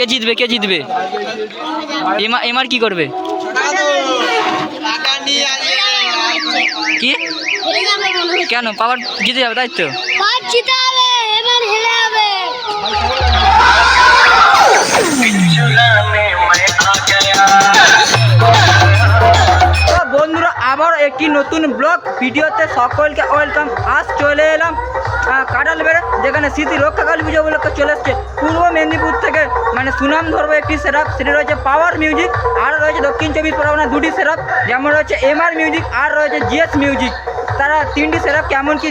কে জিতবে কে জিতবে? এমা- এমার কি করবে? কি? কেন? পাওয়ার জিতে যাবে তাই তো? আবার একটি নতুন ব্লগ ভিডিওতে সকলকে ওয়েলকাম। আজ চলে এলাম আহ, কাটাল বেড়ে যেখানে স্মৃতি রক্ষাকালী পুজো উপলক্ষে চলে এসছে। পূর্ব মেদিনীপুর থেকে মানে সুনাম ধরবো একটি সেরাপ সেটি রয়েছে পাওয়ার মিউজিক আর রয়েছে দক্ষিণ চব্বিশ পরগনা দুটি সেরাপ যেমন রয়েছে এমআর মিউজিক আর রয়েছে জিএস মিউজিক তারা তিনটি সেরাপ কেমন কি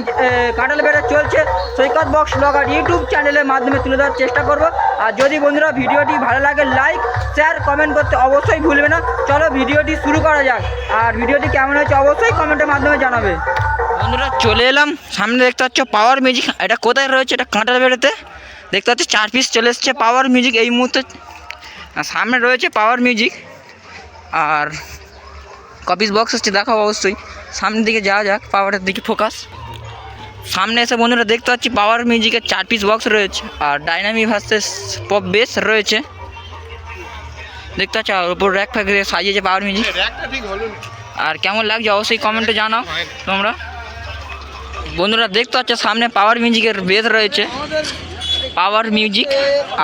কাটাল বেড়ে চলছে। সৈকত বক্স ব্লগার ইউটিউব চ্যানেলের মাধ্যমে তুলে ধরার চেষ্টা করব। আর যদি বন্ধুরা ভিডিওটি ভালো লাগে, লাইক, শেয়ার, কমেন্ট করতে অবশ্যই ভুলবে না। চলো ভিডিওটি শুরু করা যাক। আর ভিডিওটি কেমন হয়েছে অবশ্যই কমেন্টের মাধ্যমে জানাবে। বন্ধুরা, চলে এলাম। সামনে দেখতে পাচ্ছ পাওয়ার মিউজিক এটা কোথায় রয়েছে? এটা কাঁটাল বেড়েতে। দেখতে পাচ্ছ, চার পিস চলে এসছে পাওয়ার মিউজিক এই মুহূর্তে। সামনে রয়েছে পাওয়ার মিউজিক আর কপিস বক্স হচ্ছে দেখাও অবশ্যই। সামনের দিকে যাওয়া যাক পাওয়ারের দিকে ফোকাস সামনে এসে বন্ধুরা দেখতে পাচ্ছি পাওয়ার মিউজিকের চার পিস বক্স রয়েছে, আর ডাইনামিক ভার্সেস পপ বেস রয়েছে। দেখতে পাচ্ছ, আর উপর র্যাক ফ্যাক সাজিয়েছে পাওয়ার মিউজিক আর কেমন লাগছে অবশ্যই কমেন্টে জানাও তোমরা। বন্ধুরা দেখতে পাচ্ছ, সামনে পাওয়ার মিউজিকের বেস রয়েছে। পাওয়ার মিউজিক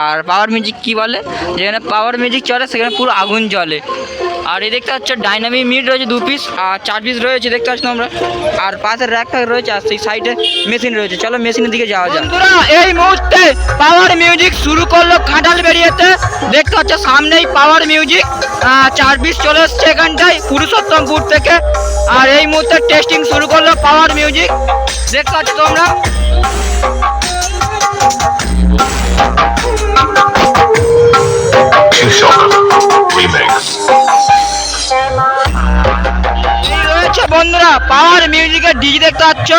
আর পাওয়ার মিউজিক কি বলে? যেখানে পাওয়ার মিউজিক চলে, সেখানে পুরো আগুন জ্বলে। আর এই দেখতে পাচ্ছ ডাইনামিক মিট রয়েছে দু পিস আর চার পিস রয়েছে, দেখতে পাচ্ছ তোমরা। আর পাশের র্যাক ফ্যাক রয়েছে, আর সেই সাইডে মেশিন রয়েছে। চলো মেশিনের দিকে যাওয়া বন্ধুরা, এই মুহূর্তে পাওয়ার মিউজিক শুরু করল খাটাল বেরিয়েতে দেখতে পাচ্ছ, সামনেই পাওয়ার মিউজিক চার পিস চলে এসছে এখানটায়, পুরুষোত্তমপুর থেকে। আর এই মুহূর্তে টেস্টিং শুরু করল পাওয়ার মিউজিক দেখতে পাচ্ছ তোমরা? বন্ধুরা, পাওয়ার মিউজিকের ডিজি দেখতে পাচ্ছ।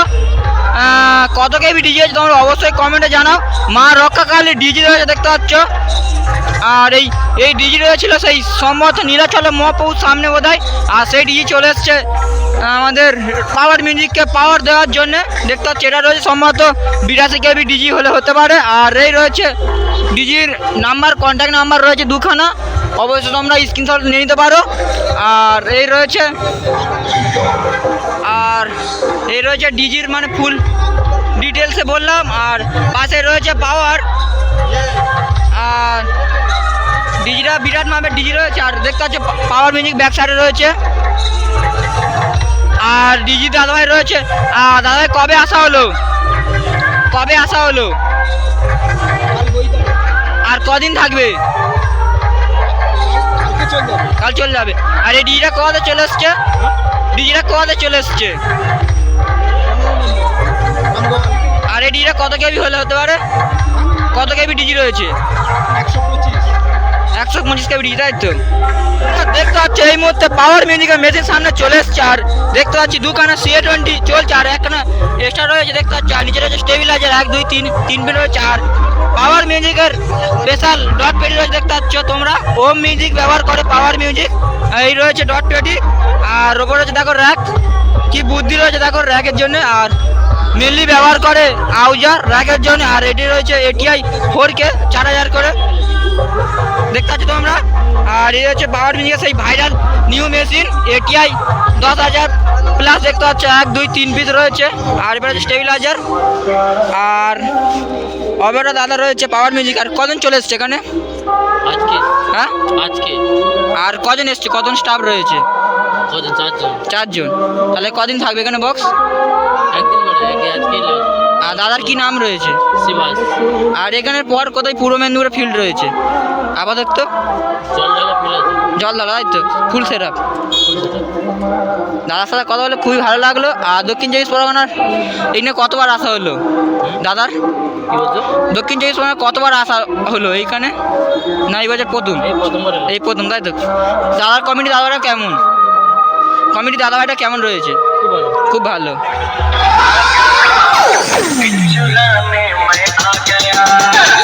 কত কেবি ডিজি আছে তোমরা অবশ্যই কমেন্টে জানাও। মা রক্ষাকালী ডিজি রয়েছে দেখতে পাচ্ছ। আর এই এই ডিজি রয়েছিল সেই সম্ভবত নীলাচলে মহাপৌর সামনে বোধ আর সেই ডিজি চলে এসছে আমাদের পাওয়ার মিউজিককে পাওয়ার দেওয়ার জন্য। দেখতে পাচ্ছি, এটা রয়েছে সম্ভবত বিরাশি কেবি ডিজি হলে হতে পারে। আর এই রয়েছে ডিজির নাম্বার কন্ট্যাক্ট নাম্বার রয়েছে দুখানা। অবশ্যই তোমরা স্ক্রিনশট নিয়ে নিতে পারো। আর এই রয়েছে, আর এই রয়েছে ডিজির মানে ফুল ডিটেলসে বললাম, আর পাশে রয়েছে পাওয়ার আর ডিজিটা বিরাট মাপের ডিজি রয়েছে, আর দেখতে পাচ্ছ পাওয়ার মিউজিক ব্যাক সাইডে রয়েছে। আর ডিজি দাদাভাই রয়েছে। আর দাদাভাই, কবে আসা হলো? কবে আসা হলো? আর কদিন থাকবে? কাল চলে যাবে। আর এই ডিজিটা কোয়াতে চলে এসছে। ডিজিটা কোয়াতে চলে এসছে। আর এই ডিজিটা কত কেবি হলে হতে পারে? কত কেবি ডিজি রয়েছে? একশো পঁচিশ। কেবি ডিজি তাই তো দেখতে পাচ্ছি, এই মুহূর্তে পাওয়ার মিউজিকের মেশিন সামনে চলে এসছে, আর দেখতে পাচ্ছি দুখানা সিএ টোয়েন্টি চলছে, আর একখানা এক্সট্রা রয়েছে, দেখতে পাচ্ছি, আর নিচে রয়েছে স্টেবিলাইজার এক, দুই, তিন তিন পিন রয়েছে, আর পাওয়ার মিউজিকের স্পেশাল ডট পেটি রয়েছে, দেখতে পাচ্ছ তোমরা। ওম মিউজিক ব্যবহার করে পাওয়ার মিউজিক এই রয়েছে ডট পেটি আর ওপর রয়েছে, দেখো র্যাক কি বুদ্ধি রয়েছে, দেখো র্যাকের জন্য, আর মেনলি ব্যবহার করে আউজার র্যাকের জন্য, আর এটি রয়েছে এটিআই ফোর কে চার হাজার করে। দেখতে পাচ্ছ তোমরা? আর এই হচ্ছে পাওয়ার মিউজিকের সেই ভাইরাল নিউ মেশিন এটিআই দশ হাজার প্লাস দেখতে পাচ্ছ এক দুই তিন পিস রয়েছে। আর এবার হচ্ছে স্টেবিলাইজার আর অবেটা দাদা রয়েছে পাওয়ার মিউজিক আর কজন চলে এসছে এখানে? আজকে। হ্যাঁ? আজকে। আর কজন এসছে? কজন স্টাফ রয়েছে? কজন? চারজন। চারজন। তাহলে কদিন থাকবে এখানে বক্স একদিন করে আজকে আর দাদার কি নাম রয়েছে? শিবাস আর এখানের পর কোথায় পূর্ব মেদিনীপুরে ফিল্ড রয়েছে? আপাতত? জল জল দাদা তাই তো? ফুল সেরাপ দাদার সাথে কথা বলে খুবই ভালো লাগল। আর দক্ষিণ চব্বিশ পরগনার এই নিয়ে কতবার আসা হলো? দাদার? দক্ষিণ চব্বিশ পরগনার কতবার আসা হলো এইখানে? না এই বছর প্রথম। এই এই প্রথম তাই তো? দাদার কমিটি দাদারা কেমন? কমিটি দাদাভাইটা কেমন রয়েছে? খুব ভালো। पिछला मैं आ गया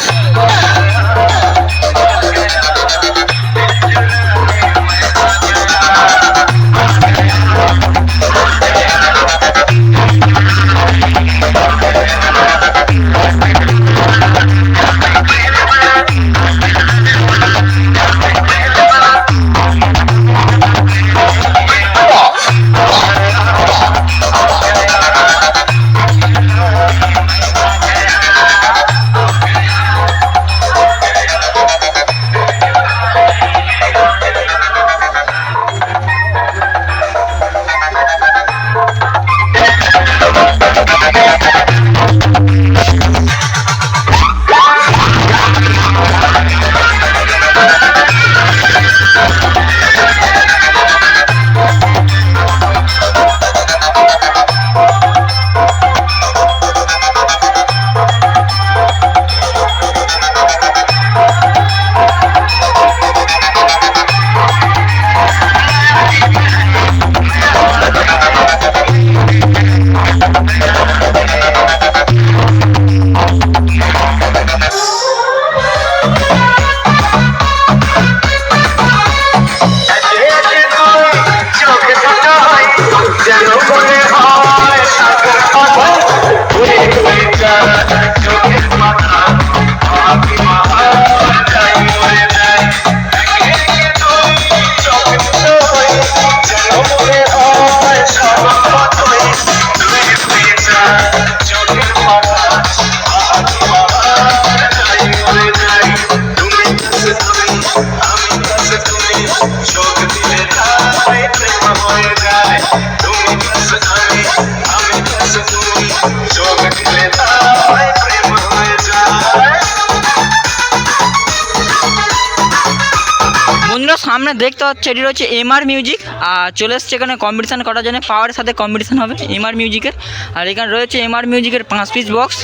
সামনে দেখতে পাচ্ছি, এটি রয়েছে এমআর মিউজিক আর চলে এসছে এখানে কম্পিটিশান করার জন্য। পাওয়ারের সাথে কম্পিটিশান হবে এমআর মিউজিকের আর এখানে রয়েছে এমআর মিউজিকের পাঁচ পিস বক্স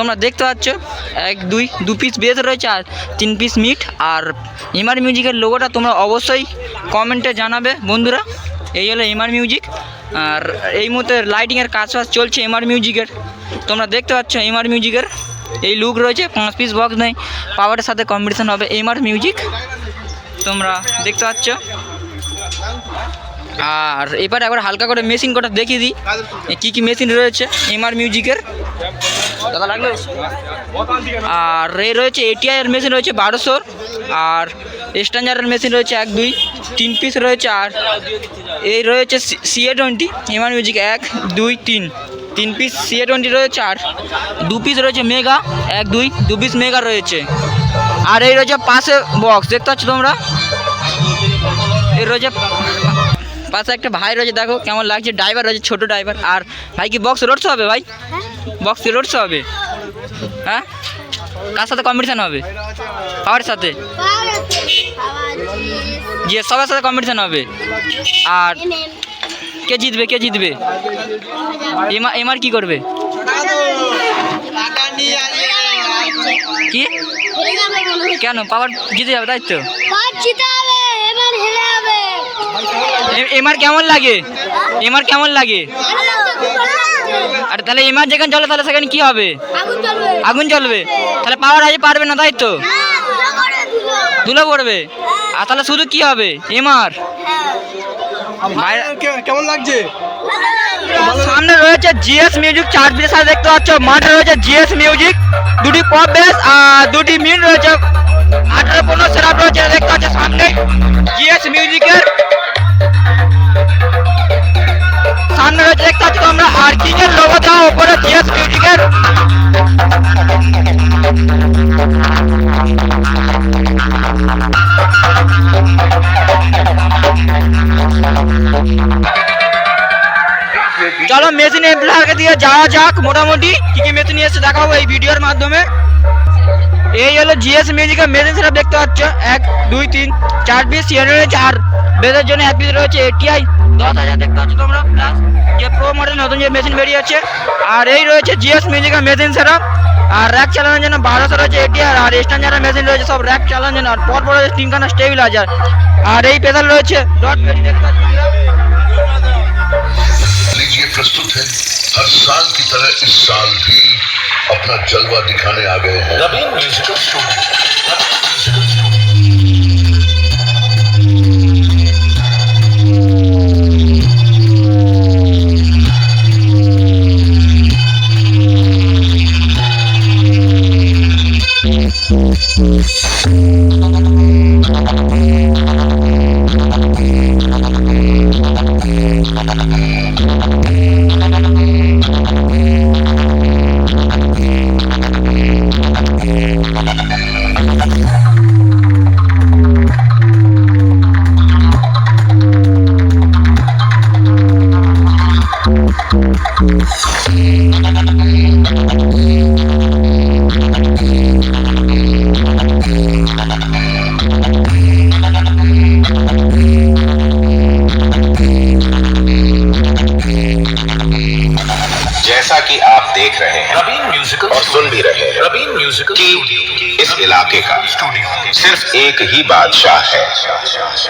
তোমরা দেখতে পাচ্ছ, এক, দুই, দু পিস বেস রয়েছে আর তিন পিস মিট আর এমআর মিউজিকের লোগোটা তোমরা অবশ্যই কমেন্টে জানাবে বন্ধুরা। এই হলো এমআর মিউজিক আর এই মুহূর্তে লাইটিংয়ের কাজ ফাজ চলছে এমআর মিউজিকের তোমরা দেখতে পাচ্ছ এমআর মিউজিকের এই লুক রয়েছে, পাঁচ পিস বক্স নেই পাওয়ারের সাথে কম্পিটিশান হবে এমআর মিউজিক তোমরা দেখতে পাচ্ছ। আর এবার একবার হালকা করে মেশিন কটা দেখিয়ে দিই কী কী মেশিন রয়েছে এমআর মিউজিকের দাদা লাগল? আর এই রয়েছে এটিআইয়ের মেশিন রয়েছে বারোশোর, আর স্ট্যান্ডার্ডের মেশিন রয়েছে এক, দুই, তিন পিস রয়েছে, আর এই রয়েছে সিএ টোয়েন্টি এমআর মিউজিক এক, দুই, তিন। তিন পিস সিএ টোয়েন্টি রয়েছে, আর দু পিস রয়েছে মেগা এক, দুই, দু পিস মেগা রয়েছে। আর এই রয়েছে পাশে বক্স দেখতে পাচ্ছ তোমরা? এই রয়েছে পাশে একটা ভাই রয়েছে, দেখো কেমন লাগছে। ড্রাইভার রয়েছে, ছোটো ড্রাইভার আর ভাই কি বক্স রোডস হবে ভাই? বক্স রোডস হবে? হ্যাঁ? কার সাথে কম্পিটিশান হবে? পাওয়ার সাথে? যে সবার সাথে কম্পিটিশান হবে। আর কে জিতবে কে জিতবে? এমা এমার কি করবে? কি? কেন? পাওয়ার জিতে যাবে, তাই তো? এমার কেমন লাগে? এমার কেমন লাগে? আর তাহলে এমার যেখানে চলে তাহলে সেখানে কি হবে? আগুন জ্বলবে। তাহলে পাওয়ার আজ পারবে না তাই তো? হ্যাঁ, ধুলো পড়বে। আর তাহলে শুধু কি হবে? এমার বাইরে- কেমন লাগছে? সামনে রয়েছে জিএস মিউজিক চার পিসের সাথে দেখতে পাচ্ছ। মাঠে রয়েছে জিএস মিউজিক। দুটি পপ বেস আর দুটি মিন রয়েছে। আঠারো পনেরো সেরাপ রয়েছে দেখতে পাচ্ছ সামনে। জিএস মিউজিকের সামনে রয়েছে, দেখতে পাচ্ছ তোমরা আর এর লোগো দেওয়া উপরে জিএস মিউজিকের চলো মেশিন এমপ্লয়ারকে দিয়ে যাওয়া যাক, মোটামুটি কি কি মেশিন এসে দেখাবো এই ভিডিওর মাধ্যমে। এই হলো জিএস মিউজিকের মেশিন সেটা দেখতে পাচ্ছ। এক, দুই, তিন, চার পিস রয়েছে আর বেদের জন্য এক পিস রয়েছে এটিআই দশ হাজার দেখতে পাচ্ছ তোমরা প্লাস যে প্রো মডেল নতুন যে মেশিন বেরিয়েছে আর এই রয়েছে জিএস মিউজিকের মেশিন সেটা আর র্যাক চালানোর জন্য বারোশো রয়েছে এটিআর আর স্ট্যান্ডার্ডের মেশিন রয়েছে সব র্যাক চালানোর জন্য আর পর পর রয়েছে তিনখানা স্টেবিলাইজার আর এই পেদাল রয়েছে ডট পেডি দেখতে পাচ্ছ তোমরা। लीजिए प्रस्तुत है हर साल की तरह इस साल भी अपना जलवा दिखाने आ गए हैं इलाके का। सिर्फ़ एक ही बादशाह है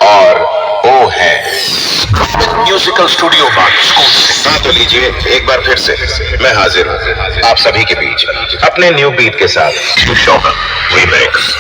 और वो है। म्यूजिकल स्टूडियो हाँ तो लीजिए एक बार फिर से मैं हाजिर हूँ। आप सभी के बीच अपने न्यू बीट के साथ। शौक रीमेक्स